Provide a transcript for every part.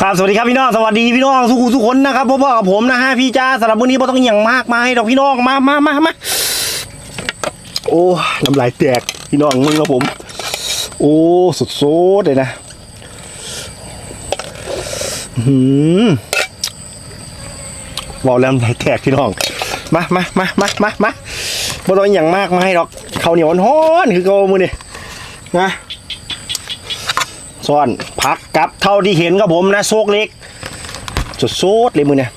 ครับสวัสดีครับพี่น้องสวัสดีพี่น้องทุกคนทุกคนนะครับพ่อๆกับผมนะฮะพี่จ้าสำหรับวันนี้ไม่ต้องอหย่างมากมายดอกพี่น้องมามามามาโอ้น้ำลายแตกพี่น้องมึงครับผม โอ้สุดโซดเลยนะหืมบอกแล้วน้ำลายแตกพี่น้องมามามามามามาไม่ต้องอหย่างมากมายดอกเขาเหนียวฮ้อนคือเกามือเนี่นะ ซ่อนผักกับเท่าที่เห็นครับผมนะโซกเล็กสุดโซดเลยมือเนี่ย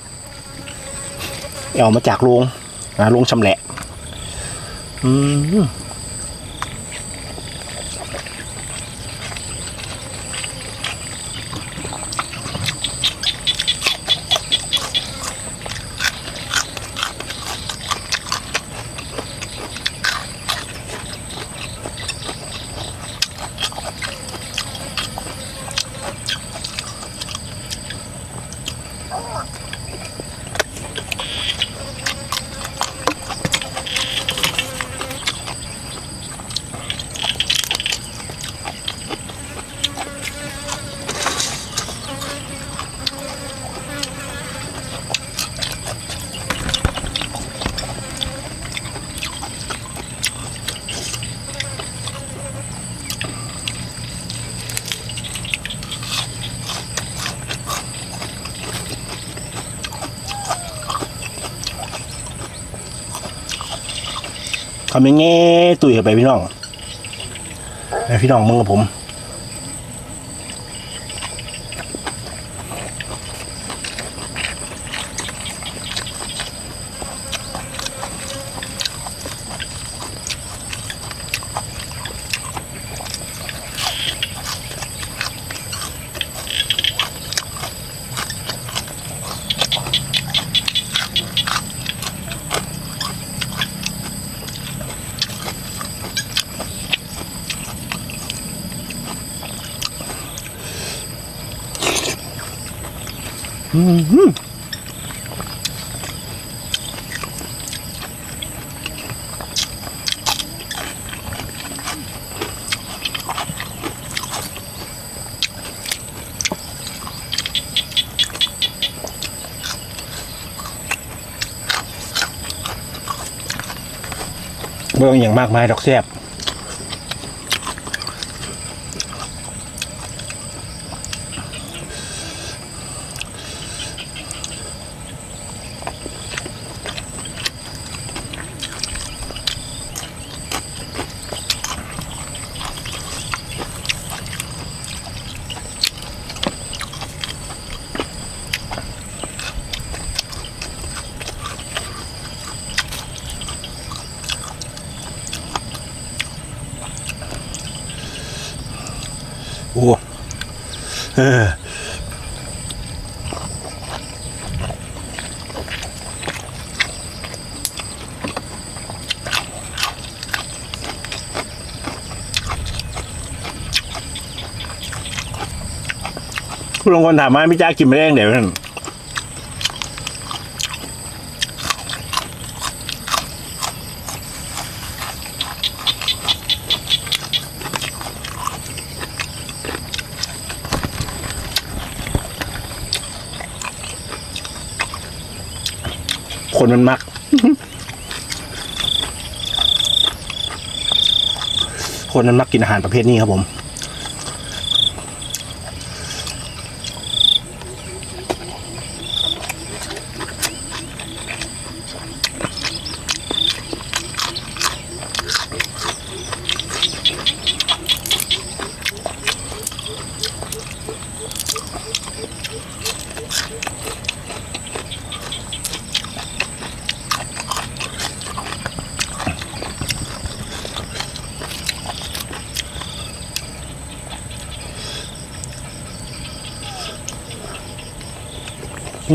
เอามาจากโรงโรงชำแหละ อืม ทำยังไงตุยเข้าไปพี่น้องให้พี่น้องมึงกับผม เบิ่งอย่างมากมายดอกแซบ คุณลงคนถามมาพี่จ้ากินไม่ได้เดี๋ยวนั่น คนมันมัก คนมันมักกินอาหารประเภทนี้ครับผม อ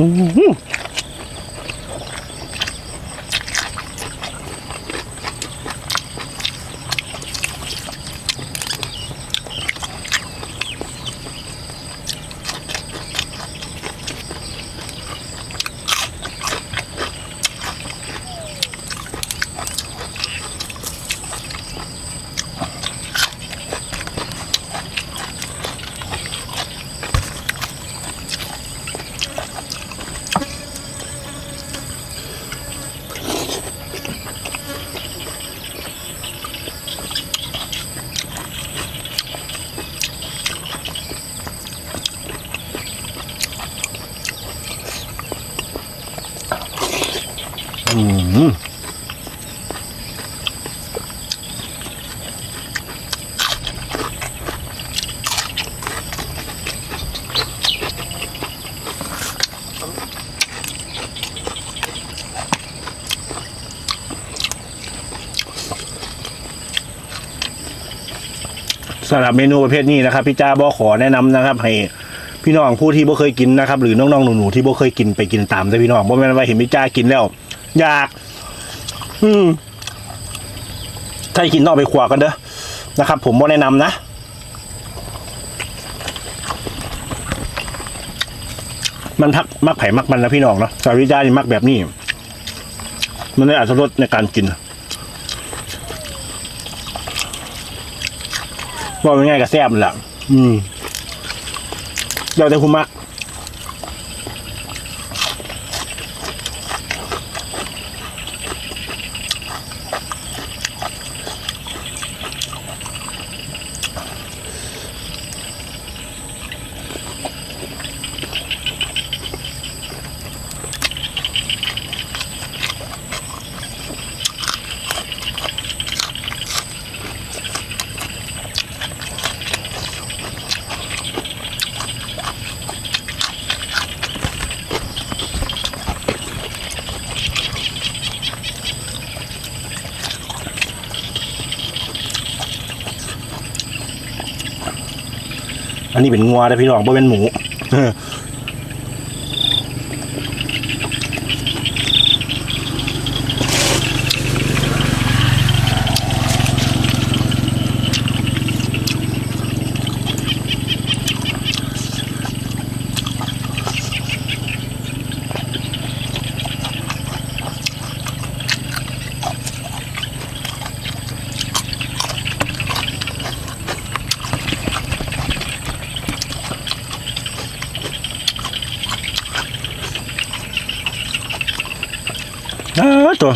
สำหรับเมนูประเภทนี้นะครับพี่จ้าบอขอแนะนำนะครับ ให้พี่น้องผู้ที่บ่เคยกินนะครับ หรือน้องๆหนูๆที่บ่เคยกินไปกินตามได้พี่น้องเพราะแม่นว่าเห็นพี่จ้ากินแล้ว อยาก อืมถ้ากินต้องไปขวากันเด้อนะครับ ผมบ่แนะนำนะมันพักมักไผ่มักมันนะพี่น้องเนาะสาวิจานี่มักแบบนี้ มันได้อัตรสในการกิน ว่าง่ายๆกับแซ่บแหละอืมเดี๋ยวแต่คุณมัก อันนี้เป็นงัวนะพี่น้องบ่เป็นหมู อ่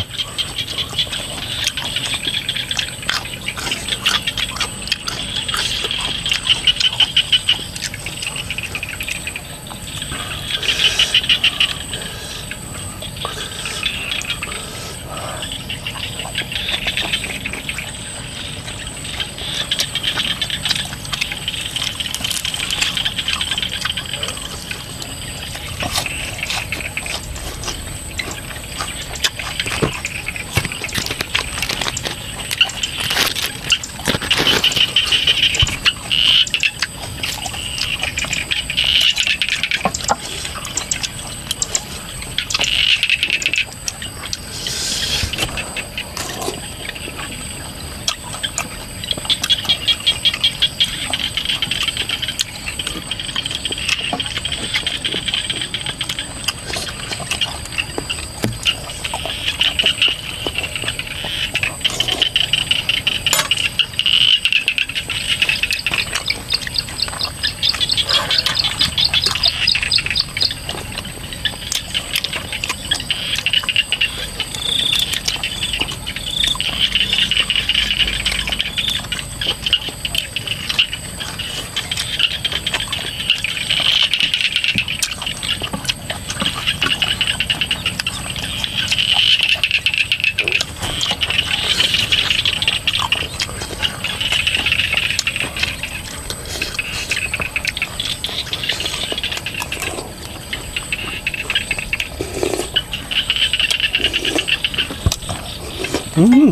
อืม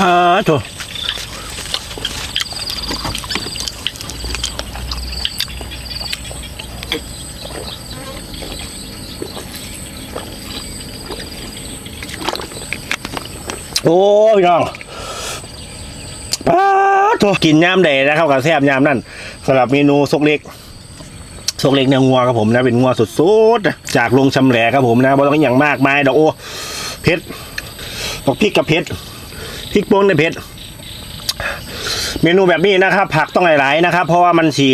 อ่าตัวโอ้ยน้องป้าดตัวกินยามใดนะครับกับแซ่บยามนั่น สำหรับเมนูซกเล็กซกเล็กเนื้องัวครับผมนะเป็นงัวสุดๆจากโรงชำแหละครับผมนะบ่ต้องอย่างมากมายดอกโอ้เผ็ดดอกพริกกับเผ็ดพริกป่นในเผ็ดเมนูแบบนี้นะครับ ผักต้องหลายๆนะครับ เพราะว่ามันสี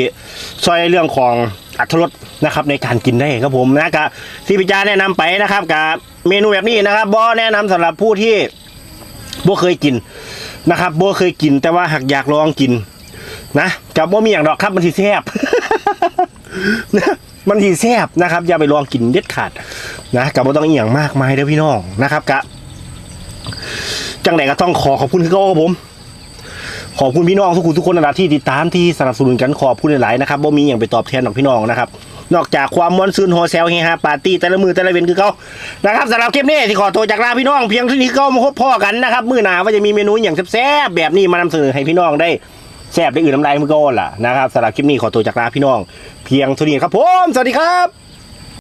ช่วยเรื่องของอัตรสนะครับในการกินได้ครับผมนะกับที่พิจารแนะนำไปนะครับกับเมนูแบบนี้นะครับบอแนะนำสำหรับผู้ที่บ่เคยกินนะครับบ่เคยกินแต่ว่าหากอยากลองกิน นะกับว่ามีอย่างดอกครับมันสีแซบนะมันสีแซบนะครับ อย่าไปลองกินเด็ดขาดนะกับว่าต้องอีหยังมากมายเด้อพี่น้องนะครับกะจังไหนก็ต้องขอขอบคุณคือเขาครับผม ขอบคุณพี่น้องทุกคนทุกคนนะดับที่ติดตามที่สนับสนุนกันขอบคุณหลายๆนะครับว่ามีอย่างไปตอบแทนของพี่น้องนะครับนอกจากความมวนซืนโฮเซลเฮฮาปาร์ตี้แต่ละมือแต่ละเวนคือเขานะครับสำหรับคลิปนี้ที่ขอตัวจากลาพี่น้องเพียงเท่านี้ก็มาพบพ่อกันนะครับ มื้อหนาว่าจะมีเมนูอย่างแซ่บๆแบบนี้มานำเสนอให้พี่น้องได้ แซ่บได้อื่นน้ำลายมือก้อนล่ะนะครับสำหรับคลิปนี้ขอตัวจากลาพี่น้อง เพียงเท่านี้ครับผม สวัสดีครับ